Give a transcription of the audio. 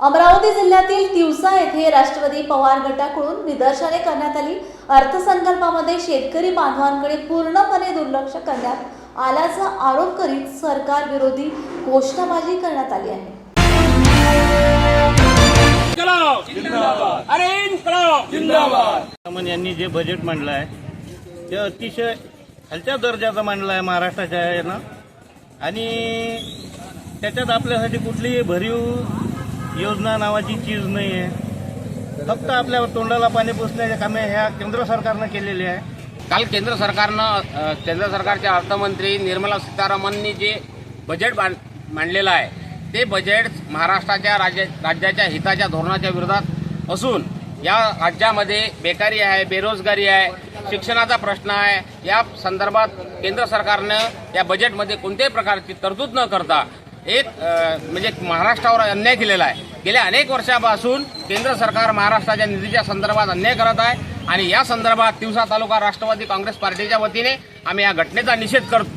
अमरावती जिल्ह्यातील तिवसा येथे राष्ट्रवादी पवार गटाकडून निदर्शने करण्यात आली. अर्थसंकल्पामध्ये शेतकरी बांधवांकडे पूर्णपणे दुर्लक्ष करण्यात आल्याचा आरोप करीत सरकार विरोधी घोषणाबाजी करण्यात आली आहे. अरे यांनी जे बजेट मांडलं आहे ते अतिशय खालच्या दर्जाचं मांडलं आहे महाराष्ट्राच्या यानं आणि त्याच्यात आपल्यासाठी कुठलीही भरीव योजना नावाची चीज नाही आहे फक्त आपल्या तोंडाला पाणी पुसण्याचे कामे ह्या केंद्र सरकारनं केलेली आहे. काल केंद्र सरकारनं केंद्र सरकारच्या अर्थमंत्री निर्मला सीतारामननी जे बजेट मांडलेलं आहे ते बजेट महाराष्ट्राच्या राज्या राज्याच्या हिताच्या धोरणाच्या विरोधात असून या राज्यामध्ये बेकारी आहे बेरोजगारी आहे शिक्षणाचा प्रश्न आहे या संदर्भात केंद्र सरकारनं या बजेटमध्ये कोणत्याही प्रकारची तरतूद न करता एक म्हणजे महाराष्ट्रावर अन्याय केलेला आहे. गेल्या अनेक वर्षापासून केंद्र सरकार महाराष्ट्राच्या निधीच्या संदर्भात अन्याय करत आहे. आणि या संदर्भात तिवसा तालुका राष्ट्रवादी काँग्रेस पार्टीच्या वतीने आम्ही या घटनेचा निषेध करतो.